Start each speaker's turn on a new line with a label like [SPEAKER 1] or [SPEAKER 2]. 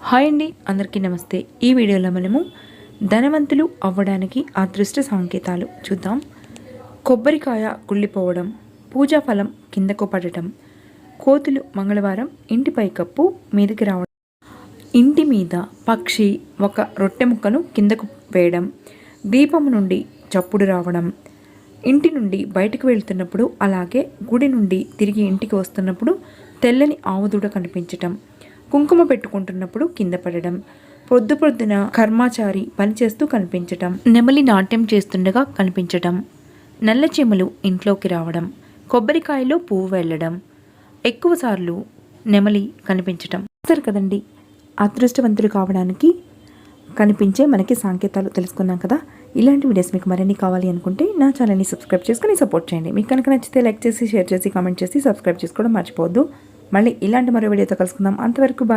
[SPEAKER 1] Hi అండి అందరికీ నమస్తే. ఈ వీడియోలో మనము ధనవంతులు అవ్వడానికి అదృష్ట సంకేతాలు చూద్దాం. కొబ్బరికాయ కుళ్ళిపోవడం పూజా ఫలం కిందకు పడటం కోతులు మంగళవారం ఇంటిపై కప్పు మీదకి రావడం ఇంటి మీద పక్షి ఒక రొట్టె ముక్కను కిందకు వేయడం దీపం నుండి చప్పుడు రావడం ఇంటి నుండి బయటకు వెళ్తున్నప్పుడు అలాగే గుడి నుండి తిరిగి ఇంటికి వస్తున్నప్పుడు తెల్లని ఆవుదూడ కనిపించటం కుంకుమ పెట్టుకుంటున్నప్పుడు కింద పడడం పొద్దు పొద్దున కర్మాచారి పనిచేస్తూ కనిపించటం నెమలి నాట్యం చేస్తుండగా కనిపించటం నల్ల చెమలు ఇంట్లోకి రావడం కొబ్బరికాయలో పువ్వు వెళ్ళడం ఎక్కువసార్లు నెమలి కనిపించటం. సరే కదండి అదృష్టవంతులు కావడానికి కనిపించే మనకి సంకేతాలు తెలుసుకున్నాం కదా. ఇలాంటి వీడియోస్ మీకు మరిన్ని కావాలి అనుకుంటే నా ఛానల్ని సబ్స్క్రైబ్ చేసుకుని సపోర్ట్ చేయండి. మీకు కనుక నచ్చితే లైక్ చేసి షేర్ చేసి కామెంట్ చేసి సబ్స్క్రైబ్ చేసుకోవడం మర్చిపోవద్దు. మళ్ళీ ఇలాంటి మరో వీడియోతో కలుసుకుందాం. అంతవరకు బాయ్